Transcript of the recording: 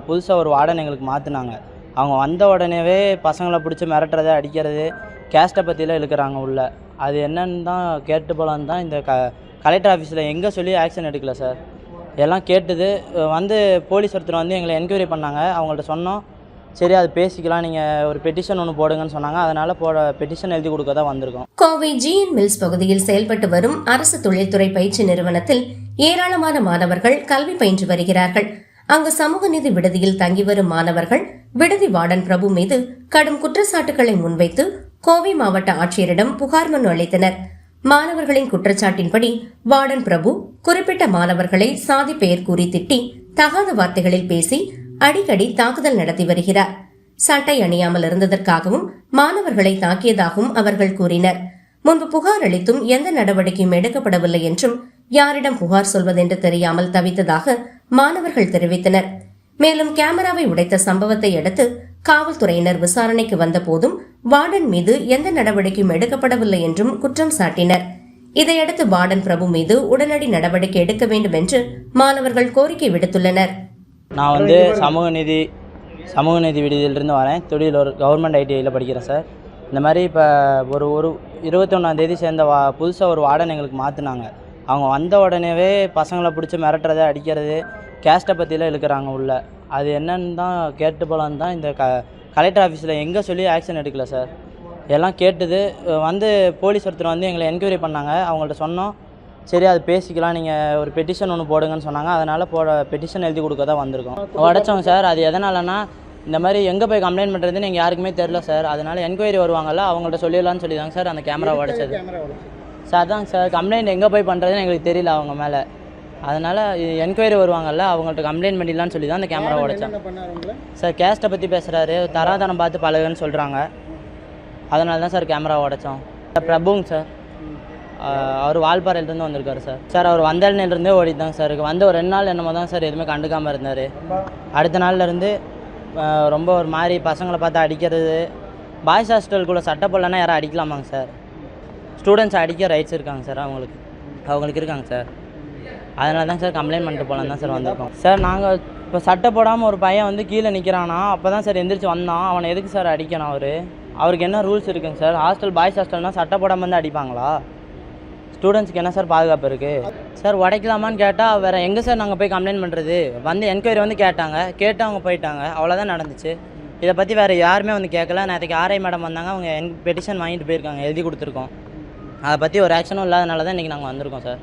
புதுசாக ஒரு வார்டன் எங்களுக்கு மாற்றினாங்க அவங்க வந்த உடனேவே பசங்களை பிடிச்சி மிரட்டுறது அடிக்கிறது கேஸ்ட்டை பற்றிலாம் இழுக்கிறாங்க உள்ள. அது என்னன்னு தான் கேட்டு போலான்னு தான் இந்த க கலெக்டர் ஆஃபீஸில் எங்கே சொல்லி ஆக்ஷன் எடுக்கல சார் எல்லாம் கேட்டது. வந்து போலீஸ் ஒருத்தர் வந்து எங்களை என்கொயரி பண்ணாங்க. அவங்கள்ட்ட சொன்னோம். சரி அது பேசிக்கலாம். நீங்கள் ஒரு பெட்டிஷன் ஒன்று போடுங்கன்னு சொன்னாங்க. அதனால் போட பெட்டிஷன் எழுதி கொடுக்க தான் வந்திருக்கோம். கோவை ஜிஎன் மில்ஸ் பகுதியில் செயல்பட்டு வரும் அரசு தொழில்துறை பயிற்சி நிறுவனத்தில் ஏராளமான மாணவர்கள் கல்வி பயின்று வருகிறார்கள். அங்கு சமூக நீதி விடுதியில் தங்கி வரும் மாணவர்கள் விடுதி வார்டன் பிரபு மீது கடும் குற்றச்சாட்டுகளை முன்வைத்து கோவை மாவட்ட ஆட்சியரிடம் புகார் மனு அளித்தனர். மாணவர்களின் குற்றச்சாட்டின்படி வார்டன் பிரபு குறிப்பிட்ட மாணவர்களை சாதி பெயர் கூறி திட்டி தகாத வார்த்தைகளில் பேசி அடிக்கடி தாக்குதல் நடத்தி வருகிறார். சட்டை அணியாமல் இருந்ததற்காகவும் மாணவர்களை தாக்கியதாகவும் அவர்கள் கூறினர். முன்பு புகார் அளித்தும் எந்த நடவடிக்கையும் எடுக்கப்படவில்லை என்றும் யாரிடம் புகார் சொல்வதென்று தெரியாமல் தவித்ததாக மாணவர்கள் தெரிவித்தனர். மேலும் கேமராவை உடைத்த சம்பவத்தை அடுத்து காவல்துறையினர் விசாரணைக்கு வந்தபோதும் வார்டன் மீது எந்த நடவடிக்கையும் எடுக்கப்படவில்லை என்றும் குற்றம் சாட்டினர். இதையடுத்து வார்டன் பிரபு மீது உடனடி நடவடிக்கை எடுக்க வேண்டும் என்று மாணவர்கள் கோரிக்கை விடுத்துள்ளனர். நான் வந்து சமூக நீதி சமூக நீதி விடுதியிலிருந்து வரேன். தொழில் ஒரு கவர்மெண்ட் ஐடிஐயில் படிக்கிறேன் சார். இந்த மாதிரி இப்போ ஒரு ஒரு இருபத்தொன்னாந்தேதி சேர்ந்த வா புதுசாக ஒரு வார்டன் எங்களுக்கு மாற்றினாங்க அவங்க வந்த உடனேவே பசங்களை பிடிச்சி மிரட்டுறது அடிக்கிறது கேஸ்ட்டை பற்றிலாம் இழுக்கிறாங்க உள்ள. அது என்னன்னு தான் கேட்டு போலான்னு தான் இந்த க கலெக்டர் ஆஃபீஸில் எங்கே சொல்லி ஆக்ஷன் எடுக்கல சார் எல்லாம் கேட்டது. வந்து போலீஸ் ஒருத்தர் வந்து எங்களை என்கொயரி பண்ணாங்க. அவங்கள்ட்ட சொன்னோம். சரி அது பேசிக்கலாம். நீங்கள் ஒரு பெட்டிஷன் ஒன்று போடுங்கன்னு சொன்னாங்க. அதனால் போட பெட்டிஷன் எழுதி கொடுக்க தான் வந்திருக்கோம். உடச்சோங்க சார் அது எதனாலனா இந்த மாதிரி எங்கே போய் கம்ப்ளைண்ட் பண்ணுறதுன்னு எங்கள் யாருக்குமே தெரில சார் அதனால் என்கொயரி வருவாங்கல்ல அவங்கள்ட்ட சொல்லிடலான்னு சொல்லி தாங்க சார் அந்த கேமரா உடச்சது. சார் அதாங்க சார் கம்ப்ளைண்ட் எங்கே போய் பண்ணுறதுன்னு எங்களுக்கு தெரியல அவங்க மேலே. அதனால் என்கொயரி வருவாங்கல்ல அவங்கள்ட்ட கம்ப்ளைண்ட் பண்ணிடலான்னு சொல்லி தான் அந்த கேமரா உடைச்சேன் சார் கேஸ்ட்டை பற்றி பேசுகிறாரு தராதரம் பார்த்து பழகுன்னு சொல்கிறாங்க அதனால தான் சார் கேமரா உடைச்சோம் பிரபுங்க சார் அவர் வால்பாறையிலேருந்து வந்திருக்காரு சார் சார் அவர் வந்தேலேருந்தே ஓடிட்டாங்க சார் வந்து ஒரு ரெண்டு நாள் என்னமோ தான் சார் எதுவுமே கண்டுக்காமல் இருந்தார். அடுத்த நாள்லேருந்து ரொம்ப ஒரு மாதிரி பசங்களை பார்த்து அடிக்கிறது. பாய்ஸ் ஹாஸ்டலுக்குள்ளே சட்டை போடலன்னா யாரும் அடிக்கலாமாங்க சார் ஸ்டூடெண்ட்ஸ் அடிக்க ரைட்ஸ் இருக்காங்க சார் அவங்களுக்கு. அவங்களுக்கு இருக்காங்க சார். அதனால தான் சார் கம்ப்ளைண்ட் பண்ணிட்டு போகலாம் தான் சார் வந்திருக்கோம். சார் நாங்கள் இப்போ சட்டை போடாமல் ஒரு பையன் வந்து கீழே நிற்கிறானா அப்போ தான் சார் எந்திரிச்சு வந்தான். அவனை எதுக்கு சார் அடிக்கணும் அவர்? அவருக்கு என்ன ரூல்ஸ் இருக்குங்க சார்? ஹாஸ்டல் பாய்ஸ் ஹாஸ்டல்னால் சட்டை போடாமல் வந்து அடிப்பாங்களா? ஸ்டூடெண்ட்ஸ்க்கு என்ன சார் பாதுகாப்பு இருக்குது சார் உடைக்கலாமான்னு கேட்டால் வேறு எங்கே சார் நாங்கள் போய் கம்ப்ளைண்ட் பண்ணுறது வந்து என்கொயரி வந்து கேட்டாங்க. கேட்டு அவங்க போயிட்டாங்க. அவ்வளோதான் நடந்துச்சு. இதை பற்றி வேறு யாருமே வந்து கேட்கல. நேற்றுக்கு ஆர்ஐ மேடம் வந்தாங்க. அவங்க என் பெட்டிஷன் வாங்கிட்டு போயிருக்காங்க. எழுதி கொடுத்துருக்கோம். அதை பற்றி ஒரு ஆக்ஷனும் இல்லாதனால தான் இன்றைக்கி நாங்கள் வந்திருக்கோம் சார்